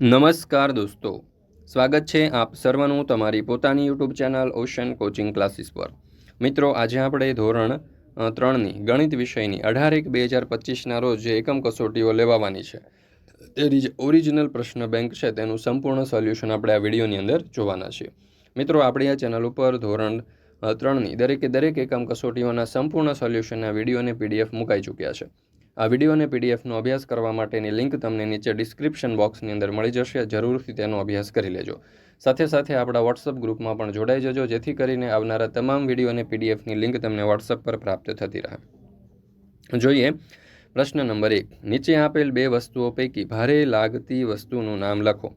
નમસ્કાર દોસ્તો. સ્વાગત છે આપ સર્વનું તમારી પોતાની YouTube channel ocean coaching classes પર. મિત્રો, આજે આપણે ધોરણ ત્રણની ગણિત વિષયની અઢાર એક બે હજાર પચીસના રોજ જે એકમ કસોટીઓ લેવાવાની છે, તેની જે ઓરિજિનલ પ્રશ્ન બેંક છે, તેનું સંપૂર્ણ સોલ્યુશન આપણે આ વિડીયોની અંદર જોવાના છીએ. મિત્રો, આપણી આ ચેનલ ઉપર ધોરણ ત્રણની દરેકે દરેક એકમ કસોટીઓના સંપૂર્ણ સોલ્યુશનના વીડિયો અને પીડીએફ મુકાઈ ચૂક્યા છે. આ વીડિયો અને પીડીએફનો અભ્યાસ કરવા માટેની લિંક તમને નીચે ડિસ્ક્રિપ્શન બોક્સની અંદર મળી જશે. જરૂરથી તેનો અભ્યાસ કરી લેજો. સાથે સાથે આપણા વોટ્સઅપ ગ્રુપમાં પણ જોડાઈ જજો, જેથી કરીને આવનારા તમામ વીડિયો અને પીડીએફની લિંક તમને વોટ્સઅપ પર પ્રાપ્ત થતી રહે. જોઈએ, પ્રશ્ન નંબર એક. નીચે આપેલ બે વસ્તુઓ પૈકી ભારે લાગતી વસ્તુનું નામ લખો.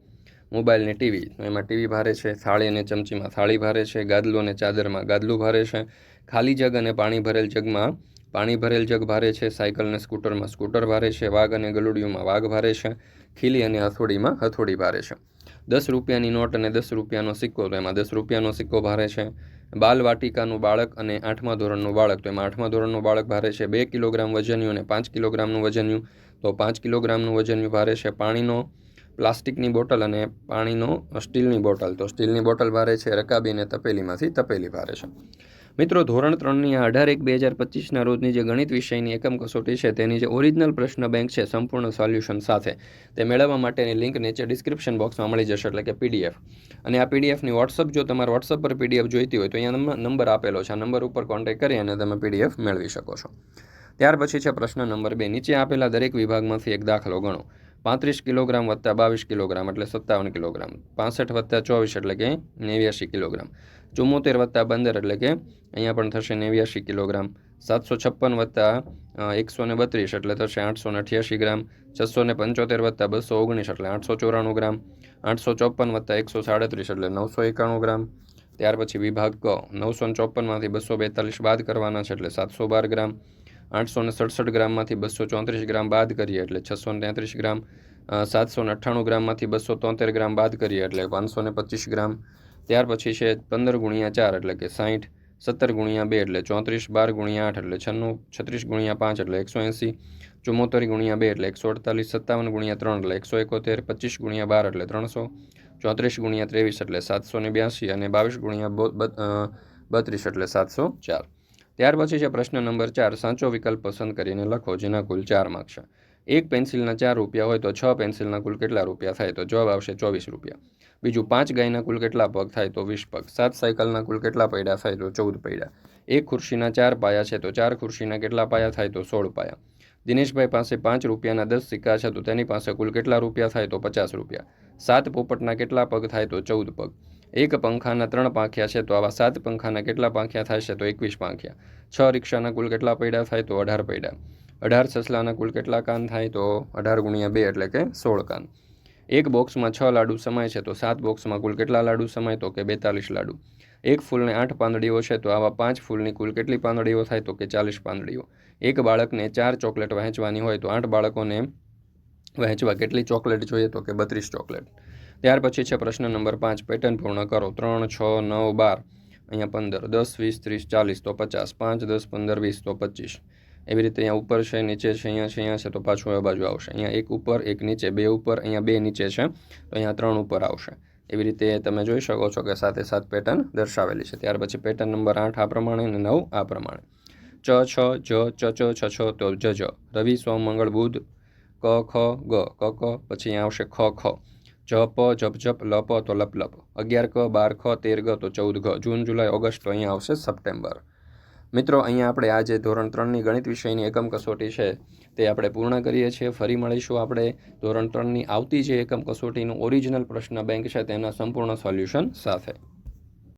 મોબાઈલ ને ટીવી. તો એમાં ટીવી ભારે છે, થાળી અને ચમચીમાં થાળી ભારે છે ગાદલું અને ચાદરમાં ગાદલું ભારે છે, ખાલી જગ અને પાણી ભરેલ જગમાં પાણી ભરેલ જગ ભારે છે, સાયકલ અને સ્કૂટરમાં. સ્કૂટર ભારે છે, વાઘ અને ગલુડિયુંમાં વાઘ ભારે છે, ખીલી અને હથોડીમાં હથોડી ભારે છે. દસ રૂપિયાની નોટ અને દસ રૂપિયાનો સિક્કો તો એમાં દસ રૂપિયાનો સિક્કો ભારે છે. બાલ વાટિકાનું બાળક અને આઠમા ધોરણનું બાળક તો એમાં આઠમા ધોરણનું બાળક ભારે છે. બે કિલોગ્રામ વજન્યું અને પાંચ કિલોગ્રામનું વજન્યું તો પાંચ કિલોગ્રામનું વજન્યું ભારે છે. પાણીનો પ્લાસ્ટિકની બોટલ અને પાણીનો સ્ટીલની બોટલ તો સ્ટીલની બોટલ ભારે છે રકાબી અને તપેલીમાંથી તપેલી ભારે છે. મિત્રો, ધોરણ ત્રણની આ અઢાર એક બે હજાર પચીસના રોજની જે ગણિત વિષયની એકમ કસોટી છે, તેની જે ઓરિજિનલ પ્રશ્ન બેંક છે, સંપૂર્ણ સોલ્યુશન સાથે. તે મેળવવા માટેની લિંક નીચે ડિસ્ક્રિપ્શન બોક્સમાં મળી જશે, એટલે કે પીડીએફ અને આ પીડીએફની વોટ્સઅપ જો તમારે વોટ્સઅપ પર પીડીએફ જોઈતી હોય, તો અહીંયા નંબર- આપેલો છે. આ નંબર ઉપર કોન્ટેક્ટ કરી અને તમે પીડીએફ મેળવી શકો છો. ત્યાર પછી છે પ્રશ્ન નંબર બે. નીચે આપેલા દરેક વિભાગમાંથી એક દાખલો ગણો. પાંત્રીસ કિલોગ્રામ વત્તા બાવીસ કિલોગ્રામ, એટલે સત્તાવન કિલોગ્રામ. પાસઠ વત્તા ચોવીસ, એટલે કે નેવ્યાસી કિલોગ્રામ. ચુમ્મોતેર વત્તા પંદર એટલે કે અહીંયા પણ થશે નેવ્યાસી કિલોગ્રામ. સાતસો છપ્પન વત્તા એકસો ને બત્રીસ એટલે થશે આઠસો ને અઠ્યાસી ગ્રામ. છસો ને પંચોતેર વત્તા બસો ઓગણીસ એટલે આઠસો ચોરાણું ગ્રામ. આઠસો ચોપન વત્તા એકસો સાડત્રીસ એટલે નવસો એકાણું ગ્રામ. ત્યાર પછી વિભાગ ક, નવસો ચોપનમાંથી બસો બેતાલીસ બાદ કરવાના છે એટલે સાતસો બાર ગ્રામ. આઠસો ને સડસઠ ગ્રામમાંથી બસો ચોત્રીસ ગ્રામ બાદ કરીએ એટલે છસો ને તેત્રીસ ગ્રામ. સાતસો ને અઠ્ઠાણું ગ્રામમાંથી બસો તોતેર ગ્રામ બાદ કરીએ એટલે પાંચસો ને પચીસ ગ્રામ. ત્યાર પછી છે પંદર ગુણ્યા ચાર એટલે કે સાઠ સત્તર ગુણ્યા બે એટલે ચોત્રીસ, બાર ગુણ્યા આઠ એટલે છન્નું, છત્રીસ ગુણ્યા પાંચ એટલે એકસો એંસી, ચુમ્મોતેર ગુણ્યા બે એટલે એકસો અડતાલીસ, સત્તાવન ગુણ્યા ત્રણ એટલે એકસો એકોતેર, પચીસ ગુણ્યા બાર એટલે ત્રણસો, ચોત્રીસ ગુણ્યા ત્રેવીસ એટલે સાતસો ને બ્યાસી અને બાવીસ ગુણ્યા બત્રીસ એટલે સાતસો ચાર. ત્યાર પછી છે પ્રશ્ન નંબર ચાર, સાચો વિકલ્પ પસંદ કરીને લખો, જેના કુલ ચાર માર્ક છે. એક પેન્સિલના ચાર રૂપિયા હોય તો છ પેન્સિલના કુલ કેટલા રૂપિયા થાય? તો જવાબ આવશે ચોવીસ રૂપિયા. બીજું, પાંચ ગાયના કુલ કેટલા પગ થાય? તો વીસ પગ. સાત સાયકલના કુલ કેટલા પૈડા થાય? તો ચૌદ પૈડા. એક ખુરશીના ચાર પાયા છે? તો ચાર ખુરશીના કેટલા પાયા થાય? તો સોળ પાયા. દિનેશભાઈ પાસે પાંચ રૂપિયાના દસ સિક્કા છે? તો તેની પાસે કુલ કેટલા રૂપિયા થાય? તો પચાસ રૂપિયા. સાત પોપટના કેટલા પગ થાય? તો ચૌદ પગ. એક પંખાના ત્રણ પાંખિયા છે? તો આવા સાત પંખાના કેટલા પાંખિયા છે? તો એકવીસ પાંખિયા. છ રિક્ષાના કુલ કેટલા પૈડા થાય? તો અઢાર પૈડા. અઢાર સસલાના કુલ કેટલા કાન થાય? તો અઢાર ગુણ્યા બે એટલે કે સોળ કાન. એક બોક્સમાં છ લાડુ સમાય છે, તો સાત બોક્સમાં કુલ કેટલા લાડુ સમાય? તો કે બેતાલીસ લાડુ. એક ફૂલને આઠ પાંદડીઓ છે, તો આવા પાંચ ફૂલની કુલ કેટલી પાંદડીઓ થાય? તો કે ચાલીસ પાંદડીઓ. એક બાળકને ચાર ચોકલેટ વહેંચવાની હોય, તો આઠ બાળકોને વહેંચવા કેટલી ચોકલેટ જોઈએ? તો કે બત્રીસ ચોકલેટ. ત્યાર પછી છે પ્રશ્ન નંબર પાંચ, પેટર્ન પૂર્ણ કરો. ત્રણ, છ, નવ, બાર. અહીંયા પંદર, દસ, વીસ, ત્રીસ, ચાલીસ, તો પચાસ. પાંચ, દસ, પંદર, વીસ, તો પચીસ. એવી રીતે અહીંયા ઉપર છે, નીચે છે, અહીંયા છે અહીંયા છે, તો પાછું એ બાજુ આવશે. અહીંયા એક ઉપર, એક નીચે, બે ઉપર, અહીંયા બે નીચે છે, તો અહીંયા ત્રણ ઉપર આવશે. એવી રીતે તમે જોઈ શકો છો કે સાથે સાત પેટર્ન દર્શાવેલી છે. ત્યાર પછી પેટર્ન નંબર આઠ આ પ્રમાણે અને નવ આ પ્રમાણે. ચ, છ, જ, ચ ચ, છ છ, તો જ જ. રવિ, સોમ, મંગળ, બુધ, ક, ખ, ગ. ક ક, પછી અહીંયા આવશે ખ ખ. જ, પ, જપ જપ, લ, પ, તો લપ લપ. અગિયાર, ક, બાર, ખ, તેર, ગ, તો ચૌદ ગ જૂન, જુલાઈ, ઓગસ્ટ તો અહીંયા આવશે સપ્ટેમ્બર. મિત્રો, અહીંયા આપણે આજે ધોરણ ત્રણની ગણિત વિષયની એકમ કસોટી છે. તે આપણે પૂર્ણ કરીએ છીએ. ફરી મળીશું આપણે. ધોરણ ત્રણની આવતી જે એકમ કસોટીનું ઓરિજિનલ પ્રશ્ન બેંક છે, તેના સંપૂર્ણ સોલ્યુશન સાથે.